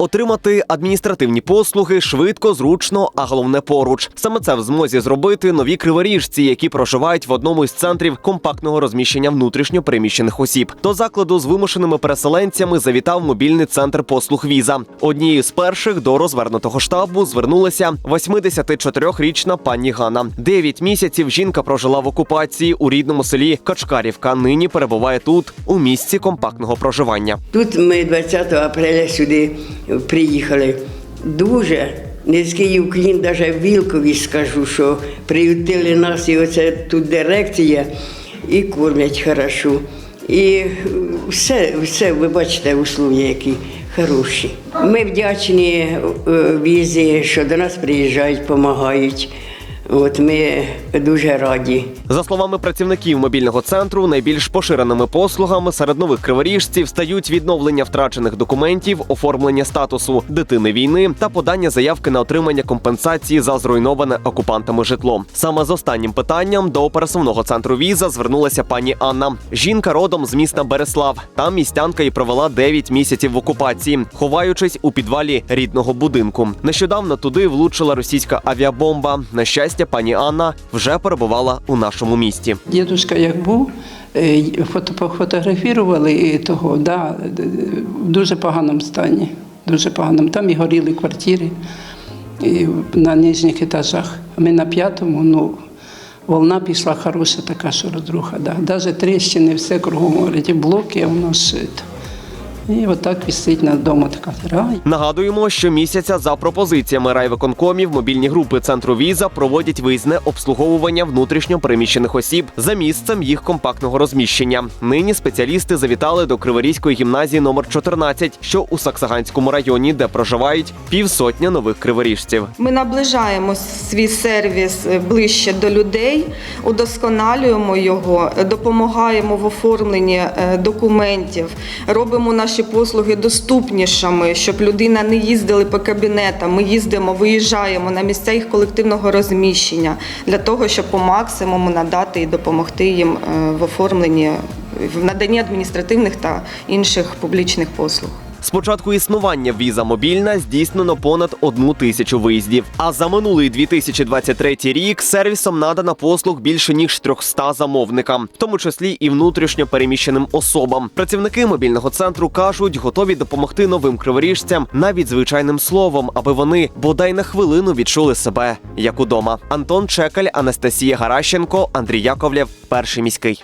Отримати адміністративні послуги швидко, зручно, а головне поруч. Саме це в змозі зробити нові криворіжці, які проживають в одному із центрів компактного розміщення внутрішньо переміщених осіб. До закладу з вимушеними переселенцями завітав мобільний центр послуг віза. Однією з перших до розвернутого штабу звернулася 84-річна пані Ганна. Дев'ять місяців жінка прожила в окупації у рідному селі Качкарівка. Нині перебуває тут у місці компактного проживання. Тут ми 20 апреля сюди приїхали. Дуже низький уклін, навіть Вілкові скажу, що приютили нас, і оце тут дирекція, і кормять хорошо. І все, все, ви бачите, услуги, які хороші. Ми вдячні е, візі, що до нас приїжджають, допомагають. От ми дуже раді. За словами працівників мобільного центру, найбільш поширеними послугами серед нових криворіжців стають відновлення втрачених документів, оформлення статусу дитини війни та подання заявки на отримання компенсації за зруйноване окупантами житло. Саме з останнім питанням до пересувного центру віза звернулася пані Анна. Жінка родом з міста Береслав. Там містянка і провела 9 місяців в окупації, ховаючись у підвалі рідного будинку. Нещодавно туди влучила російська авіабомба. На щастя, пані Анна вже перебувала у нашому місті. Дідушка як був, е, і того, да, в дуже поганому стані. Дуже поганому. Там і горіли квартири і на нижніх етажах. Ми на п'ятому, ну, волна пішла хороша така, що розруха. Да. Навіть тріщини, все кругом горить, і блоки, а воно шито. І отак висить над домом така рай. Нагадуємо, що місяця за пропозиціями райвиконкомів мобільні групи центру віза проводять виїзне обслуговування внутрішньо переміщених осіб за місцем їх компактного розміщення. Нині спеціалісти завітали до Криворізької гімназії номер 14, що у Саксаганському районі, де проживають півсотня нових криворіжців. Ми наближаємо свій сервіс е, ближче до людей, удосконалюємо його, допомагаємо в оформленні е, документів, робимо наші послуги доступнішими, щоб людина не їздила по кабінетам. Ми їздимо, виїжджаємо на місця їх колективного розміщення для того, щоб по максимуму надати і допомогти їм е, в оформленні, в наданні адміністративних та інших публічних послуг. З початку існування віза мобільна здійснено понад одну тисячу виїздів. А за минулий 2023 рік сервісом надано послуг більше ніж 300 замовникам, в тому числі і внутрішньо переміщеним особам. Працівники мобільного центру кажуть, готові допомогти новим криворіжцям навіть звичайним словом, аби вони бодай на хвилину відчули себе як удома. Антон Чекаль, Анастасія Гаращенко, Андрій Яковлєв, перший міський.